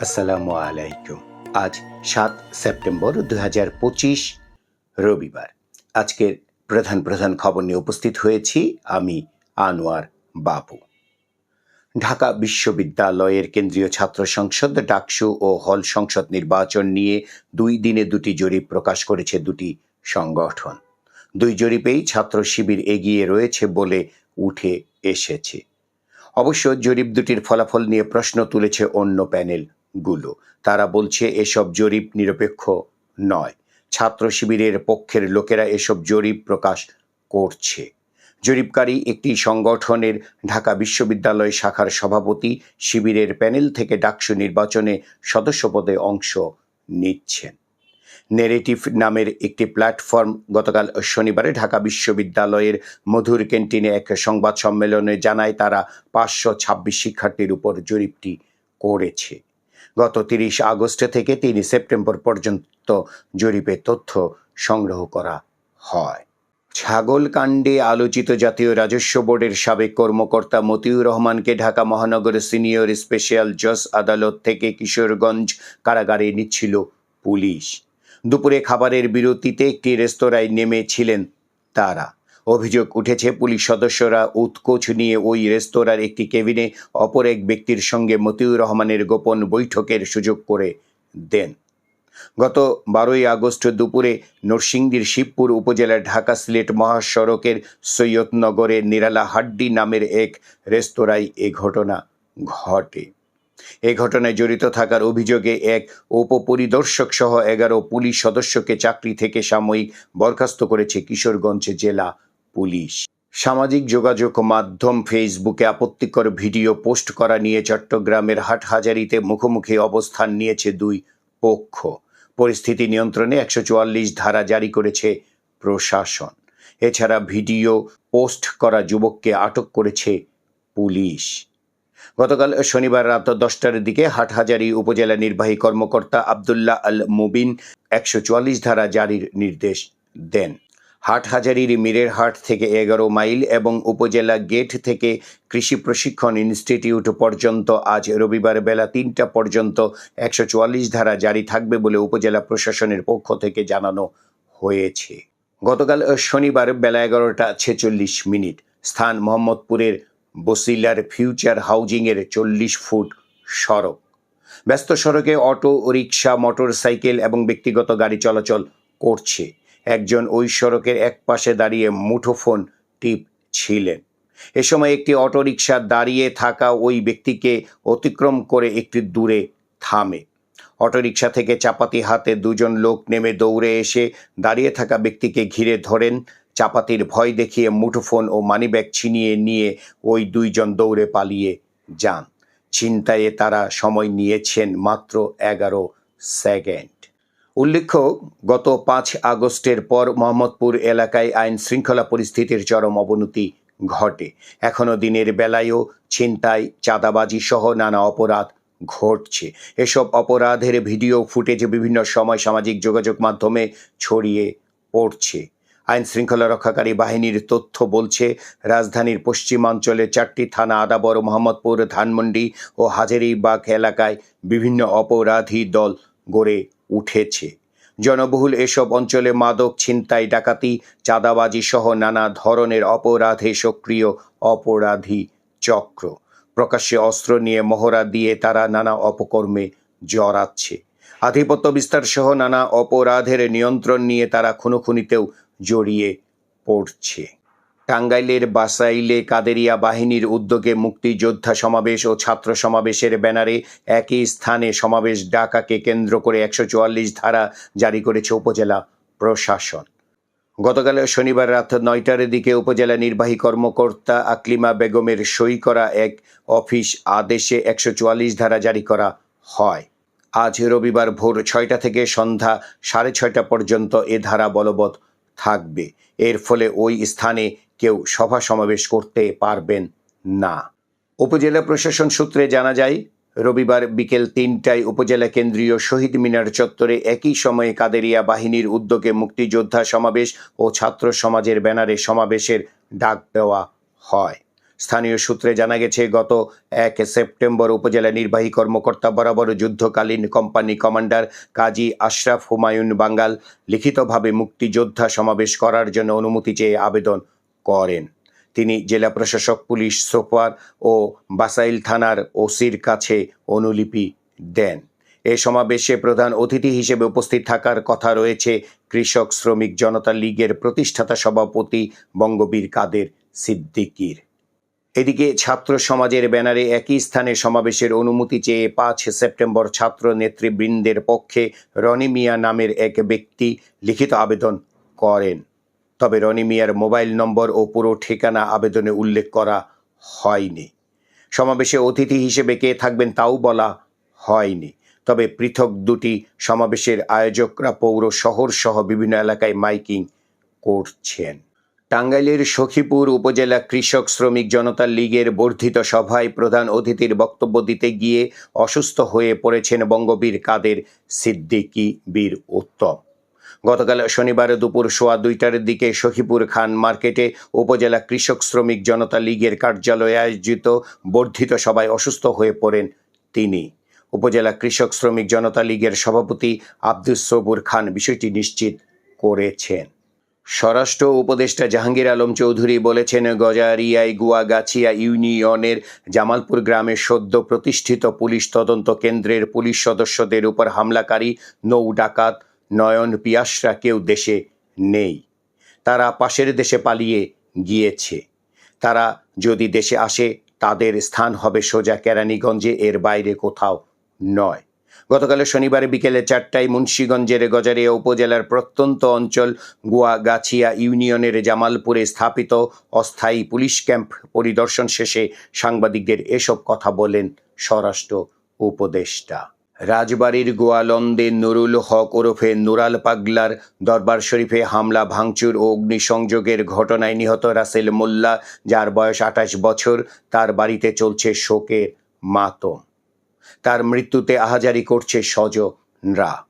আসসালামু আলাইকুম। আজ সাত সেপ্টেম্বর দু হাজার পঁচিশ, রবিবার। আজকের প্রধান প্রধান খবর নিয়ে উপস্থিত হয়েছি আমি, আনোয়ার বাবু। ঢাকা বিশ্ববিদ্যালয়ের কেন্দ্রীয় ছাত্র সংসদ, ডাকসু ও হল সংসদ নির্বাচন নিয়ে দুই দিনে দুটি জরিপ প্রকাশ করেছে দুটি সংগঠন। দুই জরিপেই ছাত্র শিবির এগিয়ে রয়েছে বলে উঠে এসেছে। অবশ্য জরিপ দুটির ফলাফল নিয়ে প্রশ্ন তুলেছে অন্য প্যানেলগুলো তারা বলছে, এসব জরিপ নিরপেক্ষ নয়। ছাত্র শিবিরের পক্ষের লোকেরা এসব জরিপ প্রকাশ করছে। জরিপকারী একটি সংগঠনের ঢাকা বিশ্ববিদ্যালয় শাখার সভাপতি শিবিরের প্যানেল থেকে ডাকসু নির্বাচনে সদস্য পদে অংশ নিচ্ছেন। নেরেটিভ নামের একটি প্ল্যাটফর্ম গতকাল শনিবারে ঢাকা বিশ্ববিদ্যালয়ের মধুর ক্যান্টিনে এক সংবাদ সম্মেলনে জানায় তারা পাঁচশো ছাব্বিশ শিক্ষার্থীর উপর জরিপটি করেছে। গত তিরিশ আগস্ট থেকে তিন সেপ্টেম্বর পর্যন্ত জরিপে তথ্য সংগ্রহ করা হয়। ছাগল কাণ্ডে আলোচিত জাতীয় রাজস্ব বোর্ডের সাবেক কর্মকর্তা মতিউর রহমানকে ঢাকা মহানগর সিনিয়র স্পেশাল জজ আদালত থেকে কিশোরগঞ্জ কারাগারে নিচ্ছিল পুলিশ। দুপুরে খাবারের বিরতিতে একটি রেস্তোরাঁয় নেমেছিলেন তারা। অভিযোগ উঠেছে, পুলিশ সদস্যরা উৎকোচ নিয়ে ওই রেস্তোরাঁর একটি কেবিনে অপর এক ব্যক্তির সঙ্গে মতিউর রহমানের গোপন বৈঠকের সুযোগ করে দেন। গত বারোই আগস্ট দুপুরে নরসিংদীর শিবপুর উপজেলার ঢাকা সিলেট মহাসড়কের সৈয়দনগরে নিরালা হাড্ডি নামের এক রেস্তোরাঁয় এ ঘটনা ঘটে। এ ঘটনায় জড়িত থাকার অভিযোগে এক উপপরিদর্শক সহ এগারো পুলিশ সদস্যকে চাকরি থেকে সাময়িক বরখাস্ত করেছে কিশোরগঞ্জ জেলা পুলিশ। সামাজিক যোগাযোগ মাধ্যম ফেসবুকে আপত্তিকর ভিডিও পোস্ট করা নিয়ে চট্টগ্রামের হাটহাজারিতে মুখোমুখি অবস্থান নিয়েছে দুই পক্ষ। পরিস্থিতি নিয়ন্ত্রণে একশো চুয়াল্লিশ ধারা জারি করেছে প্রশাসন। এছাড়া ভিডিও পোস্ট করা যুবককে আটক করেছে পুলিশ। গতকাল শনিবার রাত দশটার দিকে হাটহাজারী উপজেলা নির্বাহী কর্মকর্তা আবদুল্লাহ আল মুবিন একশো চুয়াল্লিশ ধারা জারির নির্দেশ দেন। হাটহাজারির মিরের হাট থেকে এগারো মাইল এবং উপজেলা গেট থেকে কৃষি প্রশিক্ষণ ইনস্টিটিউট পর্যন্ত আজ রবিবার বেলা তিনটা পর্যন্ত একশো চুয়াল্লিশ ধারা জারি থাকবে বলে উপজেলা প্রশাসনের পক্ষ থেকে জানানো হয়েছে। গতকাল শনিবার বেলা এগারোটা ছেচল্লিশ মিনিট স্থান মোহাম্মদপুরের বসিলার ফিউচার হাউজিংয়ের চল্লিশ ফুট সড়ক। ব্যস্ত সড়কে অটো রিক্সা মোটর সাইকেল এবং ব্যক্তিগত গাড়ি চলাচল করছে। একজন ওই সড়কের এক পাশে দাঁড়িয়ে মুঠোফোন টিপ ছিলেন এ সময় একটি অটোরিকশা দাঁড়িয়ে থাকা ওই ব্যক্তিকে অতিক্রম করে একটি দূরে থামে। অটোরিকশা থেকে চাপাতি হাতে দুজন লোক নেমে দৌড়ে এসে দাঁড়িয়ে থাকা ব্যক্তিকে ঘিরে ধরেন চাপাতির ভয় দেখিয়ে মুঠোফোন ও মানিব্যাগ ছিনিয়ে নিয়ে ওই দুইজন দৌড়ে পালিয়ে যান। ছিনতাইয়ে তারা সময় নিয়েছেন মাত্র এগারো সেকেন্ড। উল্লেখ্য, গত পাঁচ আগস্টের পর মোহাম্মদপুর এলাকায় আইন শৃঙ্খলা পরিস্থিতির চরম অবনতি ঘটে। এখনও দিনের বেলায়ও ছিনতাই, চাঁদাবাজি সহ নানা অপরাধ ঘটছে। এসব অপরাধের ভিডিও ফুটেজ বিভিন্ন সময় সামাজিক যোগাযোগ মাধ্যমে ছড়িয়ে পড়ছে। আইন শৃঙ্খলা রক্ষাকারী বাহিনীর তথ্য বলছে, রাজধানীর পশ্চিমাঞ্চলে চারটি থানা আদাবর, মোহাম্মদপুর, ধানমন্ডি ও হাজারিবাগ এলাকায় বিভিন্ন অপরাধী দল গড়ে উঠেছে। জনবহুল এসব অঞ্চলে মাদক, ছিনতাই, ডাকাতি, চাঁদাবাজি সহ নানা ধরনের অপরাধে সক্রিয় অপরাধী চক্র। প্রকাশ্যে অস্ত্র নিয়ে মহড়া দিয়ে তারা নানা অপকর্মে জড়াচ্ছে। আধিপত্য বিস্তার সহ নানা অপরাধের নিয়ন্ত্রণ নিয়ে তারা খুনোখুনিতেও জড়িয়ে পড়ছে। টাঙ্গাইলের বাসাইলে কাদেরিয়া বাহিনীর উদ্যোগে মুক্তিযোদ্ধা সমাবেশ ও ছাত্র সমাবেশের ব্যানারে একই স্থানে সমাবেশ ডাকাকে কেন্দ্র করে একশো চুয়াল্লিশ ধারা জারি করেছে উপজেলা প্রশাসন। গতকাল শনিবার রাত নয়টার দিকে উপজেলা নির্বাহী কর্মকর্তা আকলিমা বেগমের সই করা এক অফিস আদেশে একশো চুয়াল্লিশ ধারা জারি করা হয়। আজ রবিবার ভোর ছয়টা থেকে সন্ধ্যা সাড়ে ছয়টা পর্যন্ত এ ধারা বলবৎ থাকবে। এর ফলে ওই স্থানে কেউ সভা সমাবেশ করতে পারবেন না। উপজেলা প্রশাসন সূত্রে জানা যায়, রবিবার বিকেল তিনটায় উপজেলা কেন্দ্রীয় শহীদ মিনার চত্বরে একই সময়ে কাদেরিয়া বাহিনীর উদ্যোগে মুক্তিযোদ্ধা সমাবেশ ও ছাত্র সমাজের ব্যানারে সমাবেশের ডাক দেওয়া হয়। স্থানীয় সূত্রে জানা গেছে, গত এক সেপ্টেম্বর উপজেলা নির্বাহী কর্মকর্তা বরাবর যুদ্ধকালীন কোম্পানি কমান্ডার কাজী আশরাফ হুমায়ুন বাঙ্গাল লিখিতভাবে মুক্তিযোদ্ধা সমাবেশ করার জন্য অনুমতি চেয়ে আবেদন করেন। তিনি জেলা প্রশাসক, পুলিশ সোফার ও বাসাইল থানার ওসির কাছে অনুলিপি দেন। এ সমাবেশে প্রধান অতিথি হিসেবে উপস্থিত থাকার কথা রয়েছে কৃষক শ্রমিক জনতা লীগের প্রতিষ্ঠাতা সভাপতি বঙ্গবীর কাদের সিদ্দিকীর। এদিকে ছাত্র সমাজের ব্যানারে একই স্থানে সমাবেশের অনুমতি চেয়ে পাঁচ সেপ্টেম্বর ছাত্র নেতৃবৃন্দের পক্ষে রনি মিয়া নামের এক ব্যক্তি লিখিত আবেদন করেন। তবে রনি মিয়ার মোবাইল নম্বর ও পুরো ঠিকানা আবেদনে উল্লেখ করা হয়নি। সমাবেশে অতিথি হিসেবে কে থাকবেন তাও বলা হয়নি। তবে পৃথক দুটি সমাবেশের আয়োজকরা পৌর, শহর সহ বিভিন্ন এলাকায় মাইকিং করছেন। টাঙ্গাইলের সখীপুর উপজেলা কৃষক শ্রমিক জনতা লীগের বর্ধিত সভায় প্রধান অতিথির বক্তব্য দিতে গিয়ে অসুস্থ হয়ে পড়েছেন বঙ্গবীর কাদের সিদ্দিকী বীর উত্তম। গতকাল শনিবার দুপুর সোয়া দুইটার দিকে সখীপুর খান মার্কেটে উপজেলা কৃষক শ্রমিক জনতা লীগের কার্যালয়ে আয়োজিত বর্ধিত সভায় অসুস্থ হয়ে পড়েন তিনি। উপজেলা কৃষক শ্রমিক জনতা লীগের সভাপতি আব্দুস সবুর খান বিষয়টি নিশ্চিত করেছেন। স্বরাষ্ট্র উপদেষ্টা জাহাঙ্গীর আলম চৌধুরী বলেছেন, গজারিয়ায় গুয়াগাছিয়া ইউনিয়নের জামালপুর গ্রামে সদ্য প্রতিষ্ঠিত পুলিশ তদন্ত কেন্দ্রের পুলিশ সদস্যদের উপর হামলাকারী নৌ ডাকাত নয়ন পিয়াসরা কেউ দেশে নেই। তারা পাশের দেশে পালিয়ে গিয়েছে। তারা যদি দেশে আসে, তাদের স্থান হবে সোজা কেরানীগঞ্জে, এর বাইরে কোথাও নয়। গতকাল শনিবার বিকেলে চারটায় মুন্সীগঞ্জের গজারিয়া উপজেলার প্রত্যন্ত অঞ্চল গুয়াগাছিয়া ইউনিয়নের জামালপুরে স্থাপিত অস্থায়ী পুলিশ ক্যাম্প পরিদর্শন শেষে সাংবাদিকদের এসব কথা বলেন স্বরাষ্ট্র উপদেষ্টা। রাজবাড়ির গোয়ালন্দে নুরুল হক ওরফে নুরাল পাগলার দরবার শরীফে হামলা, ভাঙচুর ও অগ্নিসংযোগের ঘটনায় নিহত রাসেল মোল্লা, যার বয়স আঠাশ বছর, তার বাড়িতে চলছে শোকের মাতম। তার মৃত্যুতে আহাজারি করছে স্বজনরা।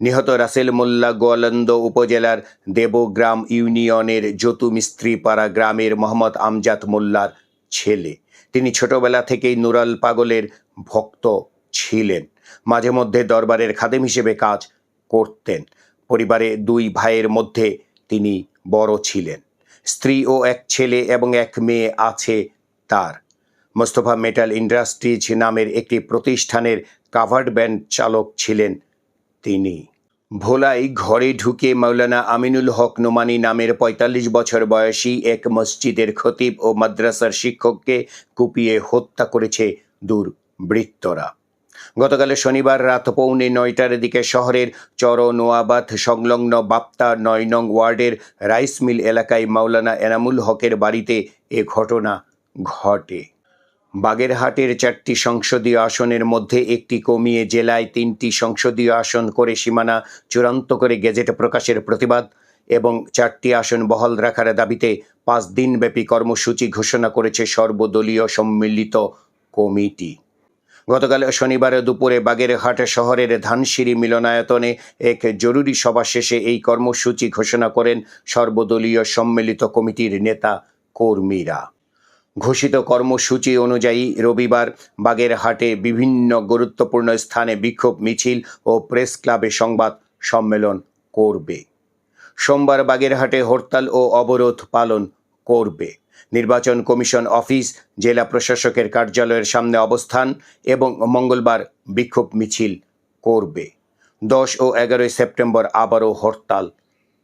নিহত রাসেল মোল্লা গোয়ালন্দ উপজেলার দেবগ্রাম ইউনিয়নের যতু মিস্ত্রিপাড়া গ্রামের মোহাম্মদ আমজাদ মোল্লার ছেলে। তিনি ছোটবেলা থেকেই নুরাল পাগলের ভক্ত ছিলেন। মাঝে মধ্যে দরবারের খাদেম হিসেবে কাজ করতেন। পরিবারে দুই ভাইয়ের মধ্যে তিনি বড় ছিলেন। স্ত্রী ও এক ছেলে এবং এক মেয়ে আছে তার। মোস্তফা মেটাল ইন্ডাস্ট্রিজ নামের একটি প্রতিষ্ঠানের কাভার্ড ব্যান্ড চালক ছিলেন তিনি। ভোলাই ঘরে ঢুকে মৌলানা আমিনুল হক নোমানি নামের ৪৫ বছর বয়সী এক মসজিদের খতিব ও মাদ্রাসার শিক্ষককে কুপিয়ে হত্যা করেছে দুর্বৃত্তরা। গতকাল শনিবার রাত পৌনে নয়টার দিকে শহরের চর নোয়াবাদ সংলগ্ন বাপ্তা নয় নং ওয়ার্ডের রাইস মিল এলাকায় মাওলানা এনামুল হকের বাড়িতে এ ঘটনা ঘটে। বাগেরহাটের চারটি সংসদীয় আসনের মধ্যে একটি কমিয়ে জেলায় তিনটি সংসদীয় আসন করে সীমানা চূড়ান্ত করে গেজেট প্রকাশের প্রতিবাদ এবং চারটি আসন বহাল রাখার দাবিতে পাঁচ দিনব্যাপী কর্মসূচি ঘোষণা করেছে সর্বদলীয় সম্মিলিত কমিটি। গতকাল শনিবার দুপুরে বাগেরহাট শহরের ধানসিঁড়ি মিলনায়তনে এক জরুরি সভা শেষে এই কর্মসূচি ঘোষণা করেন সর্বদলীয় সম্মিলিত কমিটির নেতা কর্মীরা। ঘোষিত কর্মসূচি অনুযায়ী রবিবার বাগেরহাটে বিভিন্ন গুরুত্বপূর্ণ স্থানে বিক্ষোভ, মিছিল ও প্রেস ক্লাবে সংবাদ সম্মেলন করবে। সোমবার বাগেরহাটে হরতাল ও অবরোধ পালন করবে। নির্বাচন কমিশন অফিস, জেলা প্রশাসকের কার্যালয়ের সামনে অবস্থান এবং মঙ্গলবার বিক্ষোভ, মিছিল করবে। দশ ও এগারোই সেপ্টেম্বর আবারও হরতাল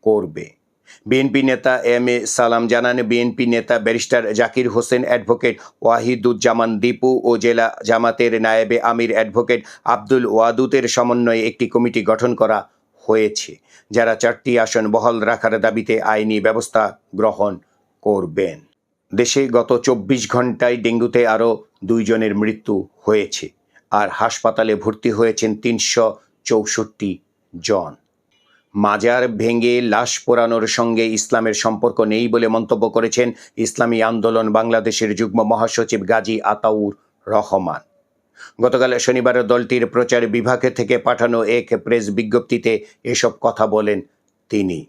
করবে। বিএনপি নেতা এম এ সালাম জানান, বিএনপি নেতা ব্যারিস্টার জাকির হোসেন অ্যাডভোকেট ওয়াহিদুজ্জামান দীপু ও জেলা জামাতের নায়েবে আমির অ্যাডভোকেট আব্দুল ওয়াদুতের সমন্বয়ে একটি কমিটি গঠন করা হয়েছে, যারা চারটি আসন বহাল রাখার দাবিতে আইনি ব্যবস্থা গ্রহণ করবেন। দেশে গত চব্বিশ ঘন্টায় ডেঙ্গুতে আরও দুইজনের মৃত্যু হয়েছে, আর হাসপাতালে ভর্তি হয়েছেন তিনশো চৌষট্টি জন। মাজার ভেঙে লাশ পোড়ানোর সঙ্গে ইসলামের সম্পর্ক নেই বলে মন্তব্য করেছেন ইসলামী আন্দোলন বাংলাদেশের যুগ্ম মহাসচিব গাজী আতাউর রহমান। গতকাল শনিবার দলটির প্রচার বিভাগ থেকে পাঠানো এক প্রেস বিজ্ঞপ্তিতে এসব কথা বলেন তিনি।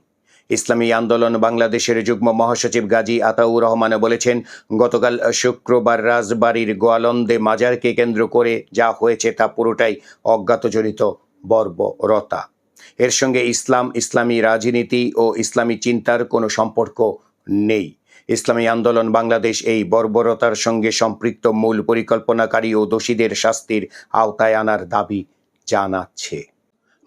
ইসলামী আন্দোলন বাংলাদেশের যুগ্ম মহাসচিব গাজী আতাউর রহমান বলেছেন, গতকাল শুক্রবার রাজবাড়ির গোয়ালন্দে মাজারকে কেন্দ্র করে যা হয়েছে তা পুরোটাই অজ্ঞাতজনিত, বর্বরতা। এর সঙ্গে ইসলাম, ইসলামী রাজনীতি ও ইসলামী চিন্তার কোনো সম্পর্ক নেই। ইসলামী আন্দোলন বাংলাদেশ এই বর্বরতার সঙ্গে সম্পৃক্ত মূল পরিকল্পনাকারী ও দোষীদের শাস্তির আওতায় আনার দাবি জানাচ্ছে।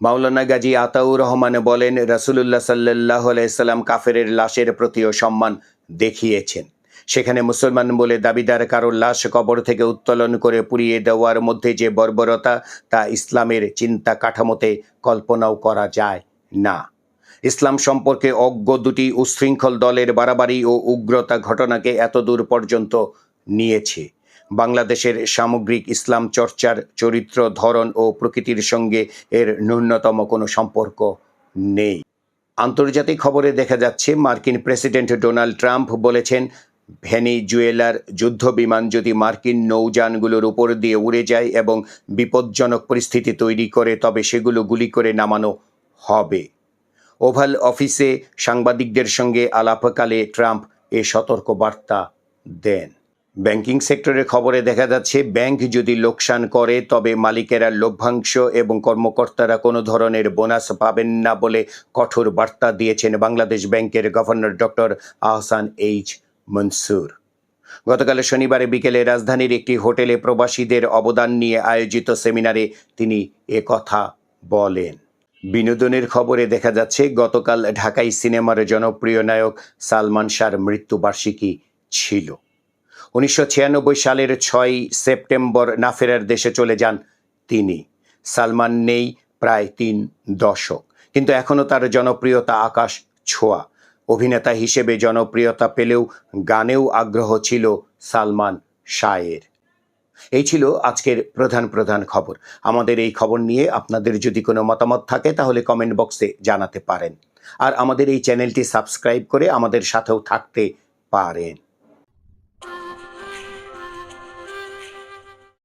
মাওলানা গাজী আতাউর রহমান বলেন, রাসুলুল্লাহ সাল্লাহ সাল্লাম কাফেরের লাশের প্রতিও সম্মান দেখিয়েছেন। সেখানে মুসলমান বলে দাবিদার কারোর লাশ কবর থেকে উত্তোলন করে পুড়িয়ে দেওয়ার মধ্যে যে বর্বরতা, তা ইসলামের চিন্তা কাঠামোতে কল্পনাও করা যায় না। ইসলাম সম্পর্কে অজ্ঞ দুটি উশৃঙ্খল দলের বাড়াবাড়ি ও উগ্রতা ঘটনাকে এতদূর পর্যন্ত নিয়েছে। বাংলাদেশের সামগ্রিক ইসলাম চর্চার চরিত্র, ধরন ও প্রকৃতির সঙ্গে এর ন্যূনতম কোনো সম্পর্ক নেই। আন্তর্জাতিক খবরে দেখা যাচ্ছে, মার্কিন প্রেসিডেন্ট ডোনাল্ড ট্রাম্প বলেছেন ভেনিজুয়েলার যুদ্ধ বিমান যদি মার্কিন নৌযানগুলোর উপর দিয়ে উড়ে যায় এবং বিপজ্জনক পরিস্থিতি তৈরি করে, তবে সেগুলো গুলি করে নামানো হবে। ওভাল অফিসে সাংবাদিকদের সঙ্গে আলাপকালে ট্রাম্প এ সতর্ক বার্তা দেন। ব্যাংকিং সেক্টরের খবরে দেখা যাচ্ছে, ব্যাংক যদি লোকসান করে, তবে মালিকেরা লভ্যাংশ এবং কর্মকর্তারা কোনো ধরনের বোনাস পাবেন না বলে কঠোর বার্তা দিয়েছেন বাংলাদেশ ব্যাংকের governor doctor Ahsan H Mansur. গতকাল শনিবারে বিকেলে রাজধানীর একটি হোটেলে প্রবাসীদের অবদান নিয়ে আয়োজিত সেমিনারে তিনি কথা বলেন। বিনোদনের খবরে দেখা যাচ্ছে, গতকাল ঢাকাই সিনেমার জনপ্রিয় নায়ক সালমান শাহর মৃত্যুবার্ষিকী ছিল। উনিশশো ছিয়ানব্বই সালের ছয় সেপ্টেম্বর না ফেরার দেশে চলে যান তিনি। সালমান নেই প্রায় তিন দশক, কিন্তু এখনও তার জনপ্রিয়তা আকাশ ছোঁয়া। অভিনেতা হিসেবে জনপ্রিয়তা পেলেও গানেও আগ্রহ ছিল সালমান শায়ের এই ছিল আজকের প্রধান প্রধান খবর। আমাদের এই খবর নিয়ে আপনাদের যদি কোনো মতামত থাকে তাহলে কমেন্ট বক্সে জানাতে পারেন। আর আমাদের এই চ্যানেলটি সাবস্ক্রাইব করে আমাদের সাথেও থাকতে পারেন।